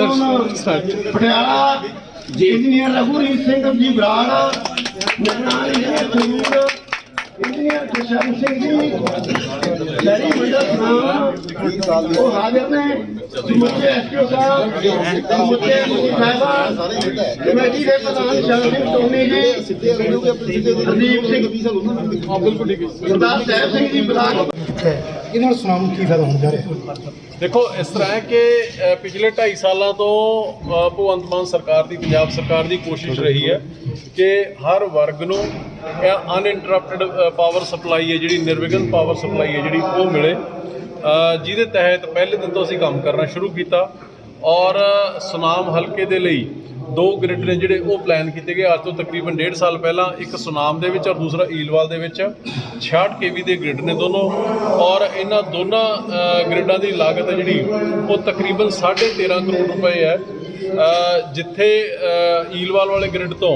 Zone Patiala engineer Raghurit Singh ji Brar engineer Kishan Singh ji. ਸ਼ਹਿਰੀ ਮੰਡਲ ਸਾਹਿਬ ਉਹ ਹਾਜ਼ਰ ਨੇ। ਸਮੁੱਚੇ ਐਸਪੀਓ ਸਾਹਿਬ ਸਮੁੱਚੇ ਮੁਖੀ ਸਾਹਿਬਾਨ ਕਮੇਟੀ ਦੇ ਪ੍ਰਧਾਨ ਸ਼ਰਨ ਸਿੰਘ ਟੋਨੀ ਜੀ ਹਰਦੀਪ ਸਿੰਘ ਬਿਲਕੁਲ ਠੀਕ ਹੈ ਸਰਦਾਰ ਸਾਹਿਬ ਸਿੰਘ ਜੀ ਬਲਾਕ। ਇਹਦੇ ਨਾਲ ਸੁਨਾਮ ਨੂੰ ਕੀ ਫਾਇਦਾ ਹੋਣ ਜਾ ਰਿਹਾ। ਦੇਖੋ ਇਸ ਤਰ੍ਹਾਂ ਹੈ ਕਿ ਪਿਛਲੇ 2.5 ਸਾਲਾਂ ਤੋਂ ਭਗਵੰਤ ਮਾਨ ਸਰਕਾਰ ਦੀ ਪੰਜਾਬ ਸਰਕਾਰ ਦੀ ਕੋਸ਼ਿਸ਼ ਰਹੀ ਹੈ ਕਿ ਹਰ ਵਰਗ ਨੂੰ ਅਨਇੰਟਰਪਟਡ ਪਾਵਰ ਸਪਲਾਈ ਹੈ ਜਿਹੜੀ ਨਿਰਵਿਘਨ ਪਾਵਰ ਸਪਲਾਈ ਹੈ ਜਿਹੜੀ ਉਹ ਮਿਲੇ। ਜਿਹਦੇ ਤਹਿਤ ਪਹਿਲੇ ਦਿਨ ਤੋਂ ਅਸੀਂ ਕੰਮ ਕਰਨਾ ਸ਼ੁਰੂ ਕੀਤਾ ਔਰ ਸੁਨਾਮ ਹਲਕੇ ਦੇ ਲਈ ਦੋ ਗ੍ਰਿਡ ਨੇ ਜਿਹੜੇ ਉਹ ਪਲਾਨ ਕੀਤੇ ਗਏ। ਅੱਜ ਤੋਂ ਤਕਰੀਬਨ 1.5 ਸਾਲ ਪਹਿਲਾਂ ਇੱਕ ਸੁਨਾਮ ਦੇ ਵਿੱਚ ਔਰ ਦੂਸਰਾ ਈਲਵਾਲ ਦੇ ਵਿੱਚ 66 ਕੇਵੀ ਦੇ ਗ੍ਰਿਡ ਨੇ ਦੋਨੋਂ ਔਰ ਇਹਨਾਂ ਦੋਨਾਂ ਅ, ਗ੍ਰਿਡਾਂ ਦੀ ਲਾਗਤ ਹੈ ਜਿਹੜੀ ਉਹ ਤਕਰੀਬਨ 13.5 ਕਰੋੜ ਰੁਪਏ ਹੈ। ਜਿੱਥੇ ਈਲਵਾਲ ਵਾਲੇ ਗ੍ਰਿਡ ਤੋਂ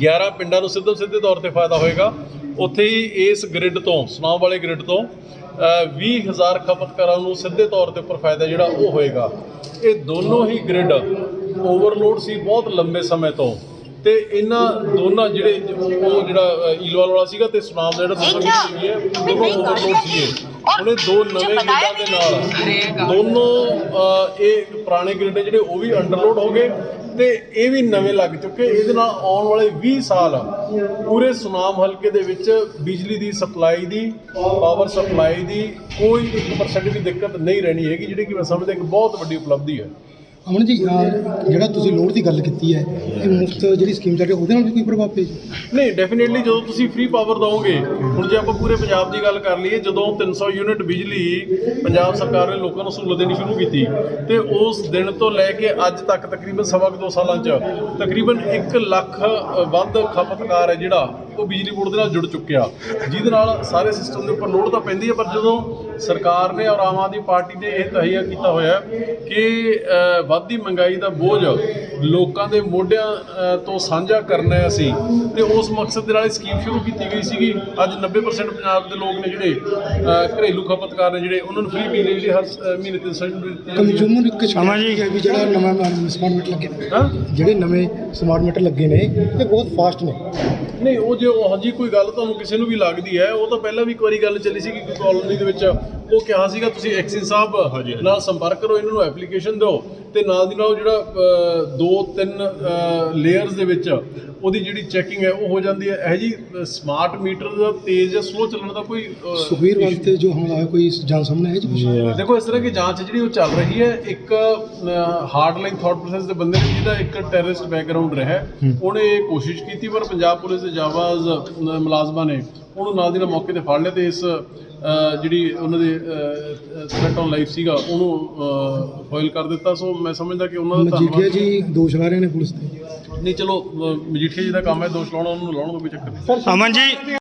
11 ਪਿੰਡਾਂ ਨੂੰ ਸਿੱਧੇ ਸਿੱਧੇ ਤੌਰ ਤੇ ਫਾਇਦਾ ਹੋਏਗਾ। ਉੱਥੇ ਹੀ ਇਸ ਗ੍ਰਿਡ ਤੋਂ ਸੁਨਾਮ ਵਾਲੇ ਗ੍ਰਿਡ ਤੋਂ ਅ, 20000 ਖਪਤਕਾਰਾਂ ਨੂੰ ਸਿੱਧੇ ਤੌਰ ਤੇ ਉੱਪਰ ਫਾਇਦਾ ਜਿਹੜਾ ਉਹ ਹੋਏਗਾ। ਇਹ ਦੋਨੋਂ ਹੀ ਗ੍ਰਿਡ ਓਵਰਲੋਡ ਸੀ ਬਹੁਤ ਲੰਬੇ ਸਮੇਂ ਤੋਂ। ਤੇ ਇਹਨਾਂ ਦੋਨਾਂ ਜਿਹੜੇ ਉਹ ਜਿਹੜਾ ਈਲਵਾਲ ਵਾਲਾ ਸੀਗਾ ਤੇ ਸੁਨਾਮ ਦਾ ਜਿਹੜਾ ਦੂਸਰਾ ਗ੍ਰਿਡ ਸੀ ਦੋਨੋਂ ਓਵਰਲੋਡ ਸੀਗੇ। ਉਹਨੇ ਦੋ ਨਵੇਂ ਗ੍ਰਿਡਾਂ ਦੇ ਨਾਲ ਦੋਨੋਂ ਇਹ ਪੁਰਾਣੇ ਗ੍ਰਿਡ ਨੇ ਜਿਹੜੇ ਉਹ ਵੀ ਅੰਡਰਲੋਡ ਹੋ ਗਏ। ਤੇ ਇਹ ਵੀ ਨਵੇਂ ਲੱਗ ਚੁੱਕੇ। ਇਹਦੇ ਨਾਲ ਆਉਣ ਵਾਲੇ 20 ਸਾਲ ਪੂਰੇ ਸੁਨਾਮ ਹਲਕੇ ਦੇ ਵਿੱਚ ਬਿਜਲੀ ਦੀ ਸਪਲਾਈ ਦੀ, ਪਾਵਰ ਸਪਲਾਈ ਦੀ ਕੋਈ 1% ਵੀ ਦਿੱਕਤ ਨਹੀਂ ਰਹਿਣੀ ਹੈਗੀ, ਜਿਹੜੀ ਕਿ ਮੈਂ ਸਮਝਦਾ ਇੱਕ ਬਹੁਤ ਵੱਡੀ ਉਪਲਬਧੀ ਹੈ। ਅਮਨ ਜੀ ਅਹ ਜਿਹੜਾ ਤੁਸੀਂ ਲੋਡ ਦੀ ਗੱਲ ਕੀਤੀ ਹੈ ਇਹ ਮੁਫਤ ਜਿਹੜੀ ਸਕੀਮ ਚੱਲ ਰਹੀ ਹੈ ਉਹਦੇ ਨਾਲ ਵੀ ਕੋਈ ਪ੍ਰਭਾਵ ਪਏ ਜੀ ਨਹੀਂ ਡੈਫੀਨਿਟਲੀ ਜਦੋਂ ਤੁਸੀਂ ਫ੍ਰੀ ਪਾਵਰ ਦਿਓਗੇ ਹੁਣ ਜੇ ਆਪਾਂ ਪੂਰੇ ਪੰਜਾਬ ਦੀ ਗੱਲ ਕਰ ਲਈਏ ਜਦੋਂ 300 ਯੂਨਿਟ ਬਿਜਲੀ ਪੰਜਾਬ ਸਰਕਾਰ ਨੇ ਲੋਕਾਂ ਨੂੰ ਸਹੂਲਤ ਦੇਣੀ ਸ਼ੁਰੂ ਕੀਤੀ ਤੇ ਉਸ ਦਿਨ ਤੋਂ ਲੈ ਕੇ ਅੱਜ ਤੱਕ ਤਕਰੀਬਨ ਸਵਾ ਕੁ ਦੋ ਸਾਲਾਂ 'ਚ ਤਕਰੀਬਨ 1 ਲੱਖ ਅ, ਵੱਧ ਖਪਤਕਾਰ ਹੈ ਜਿਹੜਾ ਉਹ ਬਿਜਲੀ ਬੋਰਡ ਦੇ ਨਾਲ ਜੁੜ ਚੁੱਕਿਆ ਜਿਹਦੇ ਨਾਲ ਸਾਰੇ ਸਿਸਟਮ ਦੇ ਉੱਪਰ ਲੋਡ ਤਾਂ ਪੈਂਦੀ ਹੈ ਪਰ ਜਦੋਂ ਸਰਕਾਰ ਨੇ ਔਰ ਆਮ ਆਦਮੀ ਪਾਰਟੀ ਨੇ ਇਹ ਤਹੀਆ ਕੀਤਾ ਹੋਇਆ ਹੈ ਕਿ ਅ, ਵੱਧਦੀ ਮਹਿੰਗਾਈ ਦਾ ਬੋਝ ਲੋਕਾਂ ਦੇ ਮੋਢਿਆਂ ਤੋਂ ਸਾਂਝਾ ਕਰਨਾ ਹੈ ਅਸੀਂ। ਤੇ ਉਸ ਮਕਸਦ ਦੇ ਨਾਲ ਇਹ ਸਕੀਮ ਸ਼ੁਰੂ ਕੀਤੀ ਗਈ ਸੀਗੀ। ਅੱਜ 90% ਪੰਜਾਬ ਦੇ ਲੋਕ ਨੇ ਜਿਹੜੇ ਘਰੇਲੂ ਖਪਤਕਾਰ ਨੇ ਜਿਹੜੇ ਉਹਨਾਂ ਨੂੰ ਫ੍ਰੀ ਬਿਜਲੀ ਜਿਹੜੀ ਹਰ ਮਹੀਨੇ 300 ਯੂਨਿਟ ਦਿੱਤੀ ਜਾਂਦੀ ਹੈ ਕੰਜ਼ਿਊਮਰ ਇੱਕ ਸ਼ਾਮਾ ਜੀ। ਹੈ ਵੀ ਜਿਹੜਾ ਨਵਾਂ ਸਮਾਰਟ ਮੀਟਰ ਲੱਗੇ ਨੇ। ਜਿਹੜੇ ਨਵੇਂ ਸਮਾਰਟ ਮੀਟਰ ਲੱਗੇ ਨੇ ਇਹ ਬਹੁਤ ਫਾਸਟ ਨੇ। ਨਹੀਂ, ਉਹ ਜੇ ਉਹ ਹਾਂਜੀ, ਕੋਈ ਗੱਲ ਤੁਹਾਨੂੰ ਕਿਸੇ ਨੂੰ ਵੀ ਲੱਗਦੀ ਹੈ, ਉਹ ਤਾਂ ਪਹਿਲਾਂ ਵੀ ਇੱਕ ਵਾਰੀ ਗੱਲ ਚੱਲੀ ਸੀ ਕਿ ਕੋਈ ਕਾਲੋਨੀ ਦੇ ਵਿੱਚ ਉਹ ਕਿਹਾ ਸੀਗਾ ਤੁਸੀਂ ਐਕਸਿਨ ਸਾਹਿਬ ਨਾਲ ਸੰਪਰਕ ਕਰੋ ਇਹਨਾਂ ਨੂੰ ਐਪਲੀਕੇਸ਼ਨ ਦਿਓ ਤੇ ਨਾਲ ਦੀ ਨਾਲ ਉਹ ਜਿਹੜਾ ਦੋ ਤਿੰਨ ਲੇਅਰਸ ਦੇ ਵਿੱਚ ਉਹਦੀ ਜਿਹੜੀ ਚੈਕਿੰਗ ਹੈ ਉਹ ਹੋ ਜਾਂਦੀ ਹੈ ਇਹ ਜੀ ਸਮਾਰਟ ਮੀਟਰ ਦਾ ਤੇਜ਼ ਜਾਂ ਸਲੋ ਚੱਲਣ ਦਾ ਕੋਈ ਸੁਖਵੀਰ ਵੱਲ ਤੇ ਜੋ ਹਮਲਾ ਹੋਇਆ ਕੋਈ ਜਾਣ ਸਾਹਮਣੇ ਹੈ ਜੀ? ਦੇਖੋ ਇਸ ਤਰ੍ਹਾਂ ਦੀ ਜਾਂਚ ਜਿਹੜੀ ਉਹ ਚੱਲ ਰਹੀ ਹੈ ਇੱਕ ਹਾਰਡ ਲਾਈਨ ਥਾਟ ਪ੍ਰੋਸੈਸ ਦੇ ਬੰਦੇ ਨੇ ਜਿਹਦਾ ਇੱਕ ਟੈਰਰਿਸਟ ਬੈਕਗ੍ਰਾਉਂਡ ਰਿਹਾ। ਉਹਨੇ ਇਹ ਕੋਸ਼ਿਸ਼ ਕੀਤੀ ਪਰ ਪੰਜਾਬ ਪੁਲਿਸ ਦੇ ਜਾਵਾਜ਼ ਮੁਲਾਜ਼ਮਾਂ ਨੇ ਉਹਨੂੰ ਨਾਲ ਦੀ ਨਾਲ ਮੌਕੇ ਤੇ ਫੜ ਲਿਆ ਤੇ ਇਸ ਜਿਹੜੀ ਉਹਨਾਂ ਦੇ ਥ੍ਰੈਟ ਔਨ ਲਾਈਫ ਸੀਗਾ ਉਹਨੂੰ ਫਾਈਲ ਕਰ ਦਿੱਤਾ। ਸੋ ਮੈਂ ਸਮਝਦਾ ਕਿ ਉਹਨਾਂ ਦਾ ਮਜੀਠੀਆ ਧੰਨਵਾਦ ਜੀ ਦੋਸ਼ ਲਾ ਰਹੇ ਨੇ ਪੁਲਿਸ ਤੇ? ਨਹੀਂ ਚਲੋ ਮਜੀਠੀਆ ਜੀ ਦਾ ਕੰਮ ਹੈ ਦੋਸ਼ ਲਾਉਣਾ ਉਹਨੂੰ ਲਾਉਣ ਦਾ ਕੋਈ ਚੱਕਰ ਨਹੀਂ। ਅਮਨ ਜੀ।